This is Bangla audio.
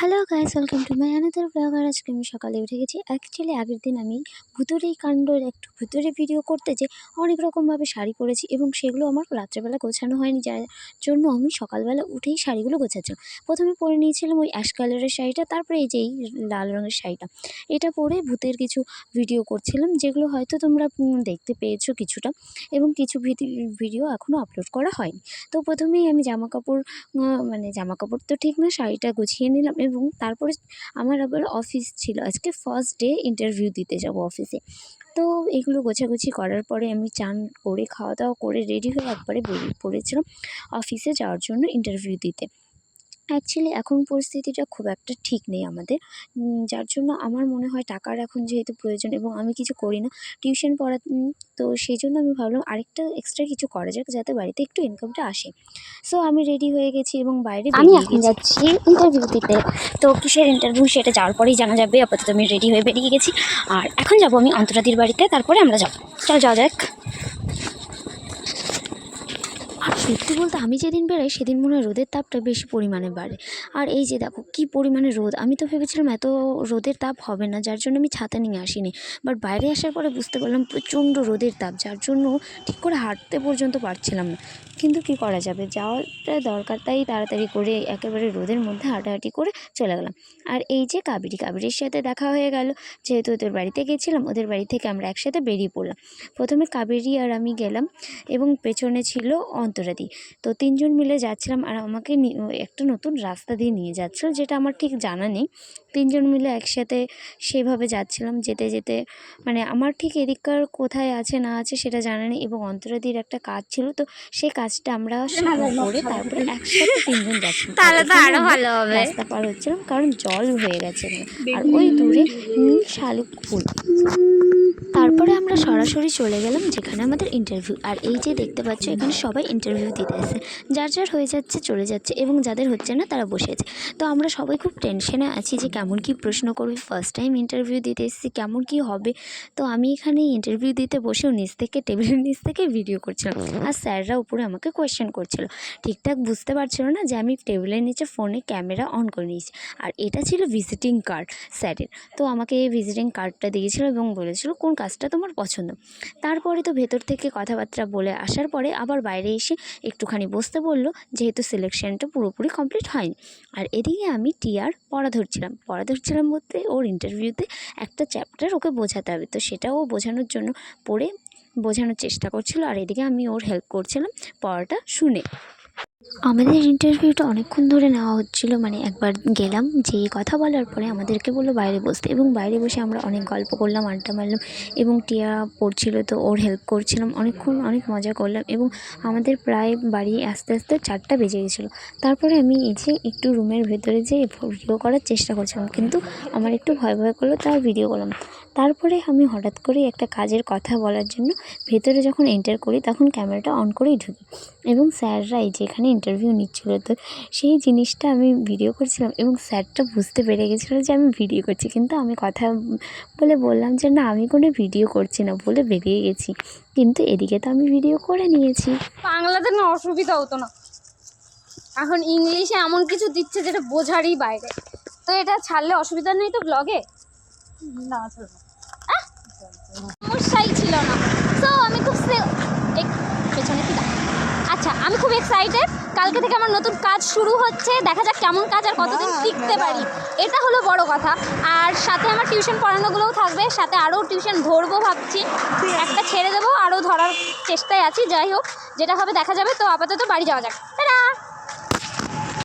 Hello guys welcome to my another blog আর আজকে আমি সকালে উঠে গেছি। অ্যাকচুয়ালি আগের দিন আমি ভুতুরেই কাণ্ডর একটু ভুতুরে ভিডিও করতে যে অনেক রকমভাবে শাড়ি পরেছি এবং সেগুলো আমার রাত্রেবেলা গোছানো হয়নি। যার জন্য আমি সকালবেলা উঠেই শাড়িগুলো গোছাচ্ছিলাম প্রথমে পরে নিয়েছিলাম ওই অ্যাশ কালারের শাড়িটা, তারপরে এই যে এই লাল রঙের শাড়িটা। এটা পরে ভূতের কিছু ভিডিও করছিলাম, যেগুলো হয়তো তোমরা দেখতে পেয়েছ কিছুটা এবং কিছু ভিডিও এখনও আপলোড করা হয়নি। তো প্রথমেই আমি জামা কাপড় মানে জামা কাপড় তো ঠিক না, শাড়িটা গুছিয়ে নিলাম এবং তারপরে আমার আবার অফিস ছিল। আজকে ফার্স্ট ডে ইন্টারভিউ দিতে যাব অফিসে তো এগুলো গোছাগুছি করার পরে আমি চান করে, খাওয়া দাওয়া করে রেডি হয়ে একবারে বেরিয়ে পড়েছিলাম অফিসে যাওয়ার জন্য ইন্টারভিউ দিতে। অ্যাকচুয়ালি এখন পরিস্থিতিটা খুব একটা ঠিক নেই আমাদের। যার জন্য আমার মনে হয় টাকার এখন যেহেতু প্রয়োজন এবং আমি কিছু করি না টিউশন পড়া তো সেই জন্য আমি ভাবলাম আরেকটা এক্সট্রা কিছু করা যাক যাতে বাড়িতে একটু ইনকামটা আসে। সো আমি রেডি হয়ে গেছি এবং বাইরে আমি এখন যাচ্ছি ইন্টারভিউ দিতে। তো কিসের ইন্টারভিউ সেটা যাওয়ার পরেই জানা যাবে। আপাতত আমি রেডি হয়ে বেরিয়ে গেছি। আর এখন যাব আমি অন্তরাদির বাড়িতে তারপরে আমরা যাব। চল যাওয়া যাক। আর সত্যি বলতে আমি যেদিন বেরোই, সেদিন মনে হয় রোদের তাপটা বেশি পরিমাণে বাড়ে। আর এই যে দেখো, কী পরিমাণে রোদ। আমি তো ভেবেছিলাম এত রোদের তাপ হবে না, যার জন্য আমি ছাতা নিয়ে আসিনি। বাট বাইরে আসার পরে বুঝতে পারলাম প্রচণ্ড রোদের তাপ, যার জন্য ঠিক করে হাঁটতে পর্যন্ত পারছিলাম না। কিন্তু কি করা যাবে? যাওয়াটা দরকার, তাই তাড়াতাড়ি করে একেবারে রোদের মধ্যে হাঁটাহাঁটি করে চলে গেলাম। আর এই যে কাবেরি, কাবেরির সাথে দেখা হয়ে গেল। যেহেতু ওদের বাড়িতে গেছিলাম, ওদের বাড়ি থেকে আমরা একসাথে বেরিয়ে পড়লাম। প্রথমে কাবেরি আর আমি গেলাম এবং পেছনে ছিল অন্তরাদি তো তিনজন মিলে যাচ্ছিলাম আর আমাকে একটা নতুন রাস্তা দিয়ে নিয়ে যাচ্ছিল যেটা আমার ঠিক জানা নেই। তিনজন মিলে একসাথে সেভাবে যাচ্ছিলাম যেতে যেতে। মানে আমার ঠিক এদিককার কোথায় আছে না আছে সেটা জানা নেই এবং অন্তরাদির একটা কাজ ছিল। তো সেই কাজটা আমরা করে তারপরে একসাথে তিনজন যাচ্ছিলাম। আর হবে। রাস্তা পার হচ্ছিলাম কারণ জল হয়ে গেছে। আর ওই দূরে নীল শালুক ফুল। তারপরে আমরা সরাসরি চলে গেলাম যেখানে আমাদের ইন্টারভিউ আর এই যে দেখতে পাচ্ছ, এখানে সবাই ইন্টারভিউ দিতে আসে যার যার হয়ে যাচ্ছে, চলে যাচ্ছে এবং যাদের হচ্ছে না, তারা বসে আছে। তো আমরা সবাই খুব টেনশনে আছি যে কেমন কি প্রশ্ন করবে ফার্স্ট টাইম ইন্টারভিউ দিতে এসেছি, কেমন কি হবে? তো আমি এখানে ইন্টারভিউ দিতে বসেও নিচ থেকে টেবিলের নিচ থেকে ভিডিও করছিলাম। আর স্যাররা উপরে আমাকে কোয়েশ্চেন করছিল। ঠিকঠাক বুঝতে পারছিল না যে আমি টেবিলের নিচে ফোনে ক্যামেরা অন করে নিয়েছি। আর এটা ছিল ভিজিটিং কার্ড স্যারের। তো আমাকে এই ভিজিটিং কার্ডটা দিয়েছিল এবং বলেছিল, কোন কাজটা তোমার পছন্দ। তারপরে তো ভেতর থেকে কথাবার্তা বলে আসার পরে আবার বাইরে এসে একটুখানি বসতে বলল, যেহেতু সিলেকশনটা পুরোপুরি কমপ্লিট হয়নি। আর এদিকে আমি টিয়ার পড়া ধরছিলাম। পড়া ধরছিলাম বলতে ওর ইন্টারভিউতে একটা চ্যাপ্টার ওকে বোঝাতে হবে। তো সেটাও ও বোঝানোর জন্য পড়ে বোঝানোর চেষ্টা করছিল। আর এদিকে আমি ওর হেল্প করছিলাম পড়াটা শুনে। আমাদের ইন্টারভিউটা অনেকক্ষণ ধরে নেওয়া হচ্ছিল মানে একবার গেলাম যে কথা বলার পরে আমাদেরকে বলল বাইরে বসতে এবং বাইরে বসে আমরা অনেক গল্প করলাম, আড্ডা মারলাম এবং টিয়া পড়ছিল তো ওর হেল্প করছিলাম, অনেকক্ষণ অনেক মজা করলাম এবং আমাদের প্রায় বাড়ি আস্তে আস্তে চারটা বেজে গেছিল। তারপরে আমি এই যে একটু রুমের ভেতরে যে ভিডিও করার চেষ্টা করছিলাম, কিন্তু আমার একটু ভয় ভয় করল তার ভিডিও করলাম। তারপরে আমি হঠাৎ করে একটা কাজের কথা বলার জন্য ভেতরে যখন এন্টার করি তখন ক্যামেরাটা অন করেই ঢুকি। এবং স্যাররা এই যে ইন্টারভিউ নিচ্ছিল তো সেই জিনিসটা আমি ভিডিও করছিলাম এবং স্যারটা বুঝতে পেরে গেছিল যে আমি ভিডিও করছি। কিন্তু আমি কথা বলে বললাম যে না আমি কোনো ভিডিও করছি না বলে বেরিয়ে গেছি। কিন্তু এদিকে তো আমি ভিডিও করে নিয়েছি। বাংলাতে না অসুবিধা হতো না। এখন ইংলিশে এমন কিছু দিচ্ছে যেটা বোঝারই বাইরে। তো এটা ছাড়লে অসুবিধা নেই তো ব্লগে না। সমস্যাই ছিল না। তো আমি খুব সে- পেছনে কি আচ্ছা আমি খুব এক্সাইটেড কালকে থেকে আমার নতুন কাজ শুরু হচ্ছে। দেখা যাক কেমন কাজ আর কতদিন টিকতে পারি। এটা হলো বড় কথা। আর সাথে আমার টিউশন পড়ানোগুলোও থাকবে। সাথে আরও টিউশন ধরবো ভাবছি। একটা ছেড়ে দেবো আরও ধরার চেষ্টায় আছি। যাই হোক যেটা হবে দেখা যাবে। তো আপাতত বাড়ি যাওয়া যাক। টাটা